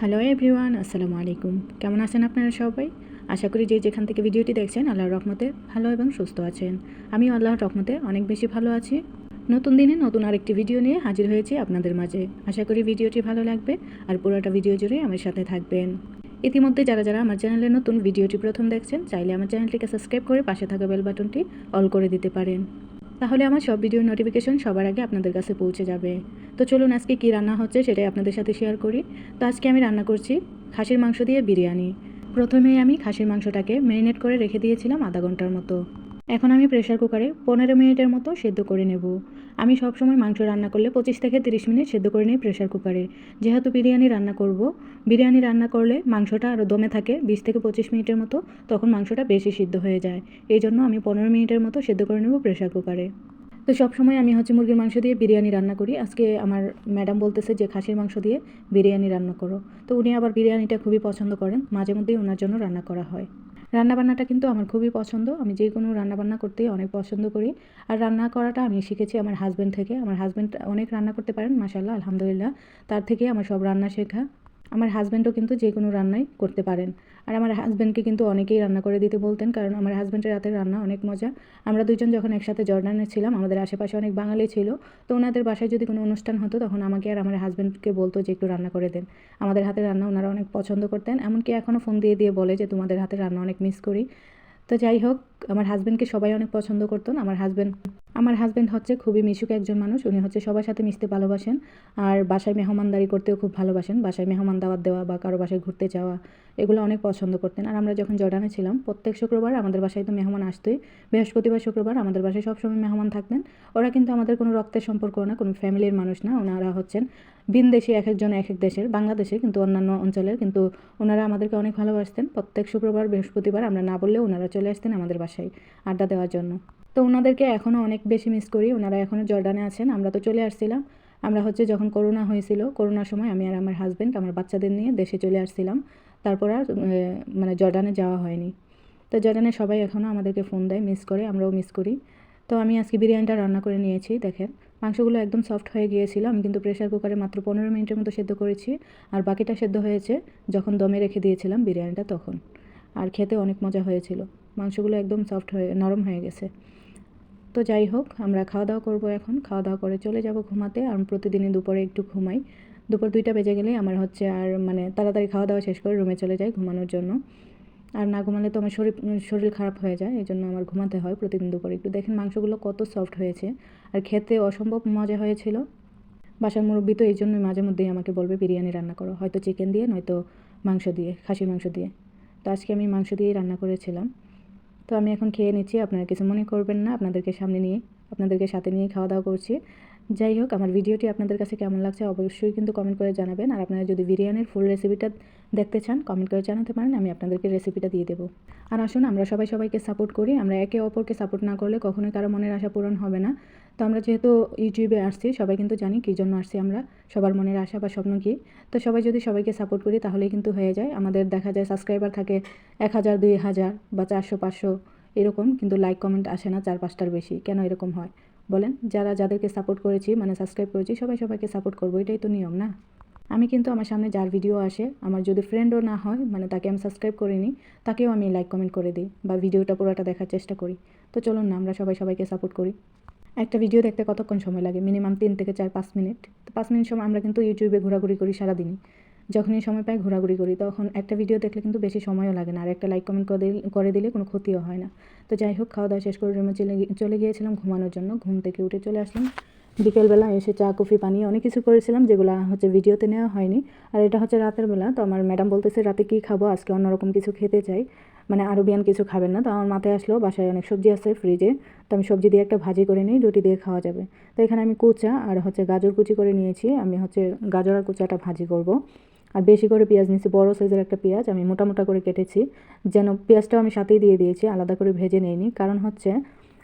Hello everyone আসসালামু আলাইকুম। কেমন আছেন আপনারা সবাই? আশা করি যে যেখান থেকে ভিডিওটি দেখছেন, আল্লাহর রহমতে ভালো এবং সুস্থ আছেন। আমি আল্লাহর রহমতে অনেক বেশি ভালো আছি। নতুন দিনে নতুন আরেকটি ভিডিও নিয়ে হাজির হয়েছি আপনাদের মাঝে। আশা করি ভিডিওটি ভালো লাগবে আর পুরোটা ভিডিও জুড়ে আমার সাথে থাকবেন। ইতিমধ্যে যারা যারা আমার চ্যানেলে নতুন ভিডিওটি প্রথম দেখছেন, চাইলে আমার চ্যানেলটিকে সাবস্ক্রাইব করে পাশে থাকা বেল বাটনটি অল করে দিতে পারেন। তাহলে আমার সব ভিডিওর নোটিফিকেশন সবার আগে আপনাদের কাছে পৌঁছে যাবে। তো চলুন আজকে কী রান্না হচ্ছে সেটাই আপনাদের সাথে শেয়ার করি। তো আজকে আমি রান্না করছি খাসির মাংস দিয়ে বিরিয়ানি। প্রথমেই আমি খাসির মাংসটাকে ম্যারিনেট করে রেখে দিয়েছিলাম আধা ঘণ্টার মতো। এখন আমি প্রেশার কুকারে পনেরো মিনিটের মতো সেদ্ধ করে নেব। আমি সবসময় মাংস রান্না করলে পঁচিশ থেকে তিরিশ মিনিট সেদ্ধ করে নিই প্রেশার কুকারে যেহেতু বিরিয়ানি রান্না করব, বিরিয়ানি রান্না করলে মাংসটা আরও দমে থাকে, বিশ থেকে পঁচিশ মিনিটের মতো তখন মাংসটা বেশি সিদ্ধ হয়ে যায়। এই জন্য আমি পনেরো মিনিটের মতো সেদ্ধ করে নেব প্রেশার কুকারে তো সবসময় আমি হচ্ছে মুরগির মাংস দিয়ে বিরিয়ানি রান্না করি। আজকে আমার ম্যাডাম বলতেছে যে খাসির মাংস দিয়ে বিরিয়ানি রান্না করো। তো উনি আবার বিরিয়ানিটা খুবই পছন্দ করেন, মাঝে মধ্যেই ওনার জন্য রান্না করা হয়। রান্নাবান্নাটা কিন্তু আমার খুবই পছন্দ। আমি যে কোনো রান্নাবান্না করতেই অনেক পছন্দ করি। আর রান্না করাটা আমি শিখেছি আমার হাজব্যান্ড থেকে। আমার হাজব্যান্ড অনেক রান্না করতে পারেন মাসাল্লাহ আলহামদুলিল্লাহ। তার থেকে আমার সব রান্না শেখা। আমার হাজব্যান্ডও কিন্তু যে কোনো রান্নাই করতে পারেন। আর আমার হাজব্যান্ডকে কিন্তু অনেকেই রান্না করে দিতে বলতেন, কারণ আমার হাজব্যান্ডের রাতের রান্না অনেক মজা। আমরা দুজন যখন একসাথে জর্ডানে ছিলাম, আমাদের আশেপাশে অনেক বাঙালি ছিল, তো ওনাদের বাসায় যদি কোনো অনুষ্ঠান হতো, তখন আমাকে আর আমার হাজব্যান্ডকে বলতো যে, একটু রান্না করে দেন। আমাদের হাতের রান্না ওনারা অনেক পছন্দ করতেন, এমনকি এখনও ফোন দিয়ে দিয়ে বলে যে, তোমাদের হাতের রান্না অনেক মিস করি। তো যাই হোক, আমার হাজব্যান্ডকে সবাই অনেক পছন্দ করতেন আমার হাজব্যান্ড আমার হাজব্যান্ড হচ্ছে খুবই মিশুক একজন মানুষ, উনি হচ্ছে সবার সাথে মিশতে ভালোবাসেন। আর বাসায় মেহমানদারি করতেও খুব ভালোবাসেন। বাসায় মেহমান দাওয়াত দেওয়া বা কারও বাসায় ঘুরতে যাওয়া, এগুলো অনেক পছন্দ করতেন। আর আমরা যখন জর্ডানে ছিলাম, প্রত্যেক শুক্রবার আমাদের বাসায় তো মেহমান আসতোই। বৃহস্পতিবার শুক্রবার আমাদের বাসায় সবসময় মেহমান থাকতেন। ওরা কিন্তু আমাদের কোনো রক্তের সম্পর্ক না, কোনো ফ্যামিলির মানুষ না। ওনারা হচ্ছেন ভিনদেশি এক একজন এক এক দেশের, বাংলাদেশে কিন্তু অন্যান্য অঞ্চলের। কিন্তু ওনারা আমাদেরকে অনেক ভালোবাসতেন। প্রত্যেক শুক্রবার, বৃহস্পতিবার আমরা না বললেও ওনারা চলে আসতেন আমাদের বাসায় আড্ডা দেওয়ার জন্য। তো ওনাদেরকে এখনও অনেক বেশি মিস করি। ওনারা এখনও জর্ডানে আছেন, আমরা তো চলে আসছিলাম। আমরা হচ্ছে যখন করোনা হয়েছিল, করোনার সময় আমি আর আমার হাজব্যান্ড আমার বাচ্চাদের নিয়ে দেশে চলে আসছিলাম। তারপর আর মানে জর্ডানে যাওয়া হয়নি। তো জর্ডানে সবাই এখনও আমাদেরকে ফোন দেয় মিস করে, আমরাও মিস করি। তো আমি আজকে বিরিয়ানিটা রান্না করে নিয়েছি, দেখেন। মাংসগুলো একদম সফট হয়ে গিয়েছিল, আমি কিন্তু প্রেশার কুকারে মাত্র পনেরো মিনিটের মতো সেদ্ধ করেছি। আর বাকিটা সেদ্ধ হয়েছে, যখন দমে রেখে দিয়েছিলাম বিরিয়ানিটা তখন। আর খেতে অনেক মজা হয়েছিল। মাংসগুলো একদম সফট হয়ে, নরম হয়ে গেছে। তো যাই হোক, আমরা খাওয়া দাওয়া করব এখন। খাওয়া দাওয়া করে চলে যাব ঘুমাতে। আর প্রতিদিনই দুপুরে একটু ঘুমাই। দুপুর দুইটা বেজে গেলে আমার হচ্ছে আর মানে তাড়াতাড়ি খাওয়া দাওয়া শেষ করে রুমে চলে যাই ঘুমানোর জন্য। আর না ঘুমালে তো আমার শরীর শরীর খারাপ হয়ে যায়, এই জন্য আমার ঘুমাতে হয় প্রতিদিন দুপুরে। একটু দেখেন মাংসগুলো কত সফট হয়েছে। আর খেতে অসম্ভব মজা হয়েছিল। বাসার মুরব্বী তো এই জন্যই মাঝে মধ্যেই আমাকে বলবে, বিরিয়ানি রান্না করো। হয়তো চিকেন দিয়ে, নয়তো মাংস দিয়ে, খাসির মাংস দিয়ে। তো আজকে আমি মাংস দিয়েই রান্না করেছিলাম। তো আমি এখন খেয়ে নিচ্ছি, আপনারা কিছু মনে করবেন না, আপনাদেরকে সামনে নিয়ে, আপনাদেরকে সাথে নিয়ে খাওয়া দাওয়া করছি। যাই হোক, আমার ভিডিওটি আপনাদের কাছে কেমন লাগছে অবশ্যই কিন্তু কমেন্ট করে জানাবেন, আর আপনারা যদি বিরিয়ানির ফুল রেসিপিটা দেখতে চান কমেন্ট করে জানাতে পারেন, আমি আপনাদেরকে রেসিপিটা দিয়ে দেবো। আর আসুন, আমরা সবাই সবাইকে সাপোর্ট করি, আমরা একে অপরকে সাপোর্ট না করলে কখনোই কারও মনের আশা পূরণ হবে না। তো আমরা যেহেতু ইউটিউবে আসছি, সবাই কিন্তু জানি কী জন্য আসছি আমরা, সবার মনের আশা বা স্বপ্ন কী। তো সবাই যদি সবাইকে সাপোর্ট করি তাহলেই কিন্তু হয়ে যায়। আমাদের দেখা যায় সাবস্ক্রাইবার থাকে এক হাজার, দুই হাজার বা চারশো, পাঁচশো, এরকম কিন্তু লাইক কমেন্ট আসে না চার পাঁচটার বেশি। কেন এরকম হয়? বলেন, যারা, যাদেরকে সাপোর্ট করেছি মানে সাবস্ক্রাইব করেছি, সবাই সবাইকে সাপোর্ট করব, এটাই তো নিয়ম না? আমি কিন্তু আমার সামনে যার ভিডিও আসে, আমার যদি ফ্রেন্ডও না হয় মানে তাকে আমি সাবস্ক্রাইব করিনি, তাকেও আমি লাইক কমেন্ট করে দিই বা ভিডিওটা পুরোটা দেখার চেষ্টা করি। তো চলুন না, আমরা সবাই সবাইকে সাপোর্ট করি। একটা ভিডিও দেখতে কতক্ষণ সময় লাগে? মিনিমাম তিন থেকে চার, পাঁচ মিনিট তো পাঁচ মিনিট সময় আমরা কিন্তু ইউটিউবে ঘোরাঘুরি করি সারাদিনই। যখনই সময় পাই ঘোরাঘুরি করি, তখন একটা ভিডিও দেখলে কিন্তু বেশি সময়ও লাগে না। আর একটা লাইক কমেন্ট করে দিলে কোনো ক্ষতিও হয় না। তো যাই হোক, খাওয়া দাওয়া শেষ করে রুমে চলে চলে গিয়েছিলাম ঘুমানোর জন্য। ঘুম থেকে উঠে চলে আসলাম। বিকেলবেলা এসে চা, কফি, পানি অনেক কিছু করেছিলাম, যেগুলো হচ্ছে ভিডিওতে নেওয়া হয়নি। আর এটা হচ্ছে রাতের বেলা। তো আমার ম্যাডাম বলতেছে, রাতে কী খাব? আজকে অন্যরকম কিছু খেতে চাই। মানে আরবিয়ান কিছু খাবেন না, তো আমার মাথায় আসলো বাসায় অনেক সবজি আছে ফ্রিজে তো আমি সবজি দিয়ে একটা ভাজি করে নিই, রুটি দিয়ে খাওয়া যাবে। তো এখানে আমি কুচা আর হচ্ছে গাজর কুচি করে নিয়েছি, আমি হচ্ছে গাজর আর কুচাটা ভাজি করব। আর বেশি করে পেঁয়াজ নিয়েছি, বড়ো সাইজের একটা পেঁয়াজ, আমি মোটা মোটা করে কেটেছি, যেন পেঁয়াজটাও আমি সাথেই দিয়ে দিয়েছি, আলাদা করে ভেজে নিইনি, কারণ হচ্ছে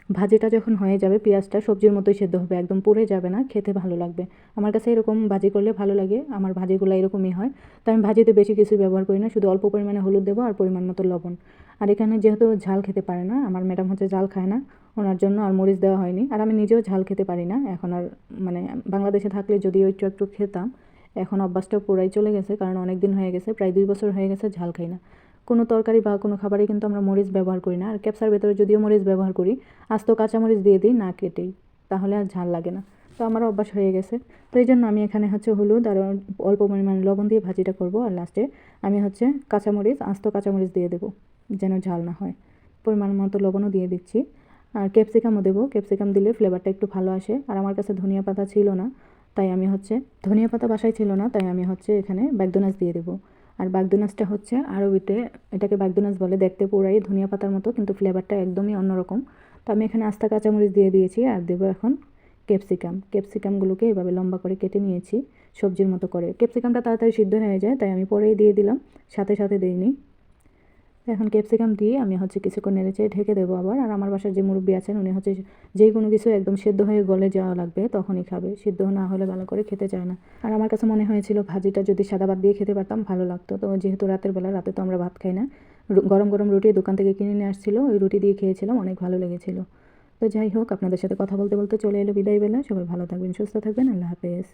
ভাজিটা যখন হয়ে যাবে, পেঁয়াজটা সবজির মতোই সেদ্ধ হবে, একদম পুড়ে যাবে না, খেতে ভালো লাগবে। আমার কাছে এরকম ভাজি করলে ভালো লাগে, আমার ভাজিগুলো এরকমই হয়। তো আমি ভাজিতে বেশি কিছু ব্যবহার করি না, শুধু অল্প পরিমাণে হলুদ দেবো আর পরিমাণ মতো লবণ। আর এখানে যেহেতু ঝাল খেতে পারে না, আমার ম্যাডাম হচ্ছে ঝাল খায় না, ওনার জন্য আর মরিচ দেওয়া হয়নি। আর আমি নিজেও ঝাল খেতে পারি না, এখন আর মানে বাংলাদেশে থাকলে যদিও একটু একটু খেতাম, এখন অভ্যাসটা পুরাই চলে গেছে, কারণ অনেক দিন হয়ে গেছে, প্রায় দুই বছর হয়ে গেছে ঝাল খাই না। কোনো তরকারি বা কোনো খাবারে কিন্তু আমরা মরিচ ব্যবহার করি না। আর ক্যাপসার ভেতরে যদিও মরিচ ব্যবহার করি, আস্ত কাঁচামরিচ দিয়ে দিই, না কেটেই, তাহলে আর ঝাল লাগে না। তো আমার অভ্যাস হয়ে গেছে। তো এই জন্য আমি এখানে হচ্ছে হলুদ আর অল্প পরিমাণ লবণ দিয়ে ভাজিটা করব আর লাস্টে আমি হচ্ছে কাঁচামরিচ, আস্ত কাঁচামরিচ দিয়ে দেবো, যেন ঝাল না হয়। পরিমাণ মতো লবণও দিয়ে দিচ্ছি। আর ক্যাপসিকামও দেবো। ক্যাপসিকাম দিলে ফ্লেভারটা একটু ভালো আসে। আর আমার কাছে ধনিয়া পাতা ছিল না, তাই আমি হচ্ছে, ধনিয়া পাতা বাসায় ছিল না, তাই আমি হচ্ছে এখানে বাগদোনাস দিয়ে দেবো। আর বাগদোনাসটা হচ্ছে আরবিতে, এটাকে বাগদোনাস বলে দেখতে পুরাই ধনিয়া পাতার মতো, কিন্তু ফ্লেভারটা একদমই অন্যরকম। তো আমি এখানে আস্তা কাঁচামরিচ দিয়ে দিয়েছি আর দেবো এখন ক্যাপসিকাম ক্যাপসিকামগুলোকে এভাবে লম্বা করে কেটে নিয়েছি সবজির মতো করে। ক্যাপসিকামটা তাড়াতাড়ি সিদ্ধ হয়ে যায়, তাই আমি পরেই দিয়ে দিলাম, সাথে সাথে দিইনি। এখন ক্যাপসিকাম দিয়ে আমি হচ্ছে কিছুক্ষণ নেড়ে নেড়েচেড়ে ঢেকে দেবো আবার। আর আমার বাসার যে মুরব্বী আছেন, উনি হচ্ছে যে কোনো কিছু একদম সেদ্ধ হয়ে গলে যাওয়া লাগবে, তখনই খাবে। সেদ্ধ না হলে ভালো করে খেতে চায় না। আর আমার কাছে মনে হয়েছিল ভাজিটা যদি সাদা ভাত দিয়ে খেতে পারতাম, ভালো লাগতো। তো যেহেতু রাতের বেলা, রাতে তো আমরা ভাত খাই না। গরম গরম রুটি দোকান থেকে কিনে নিয়ে আসছিল, ওই রুটি দিয়ে খেয়েছিলাম, অনেক ভালো লেগেছিল। তো যাই হোক, আপনাদের সাথে কথা বলতে বলতে চলে এলো বিদায় বেলা সবাই ভালো থাকবেন, সুস্থ থাকবেন, আল্লাহ হাফেজ।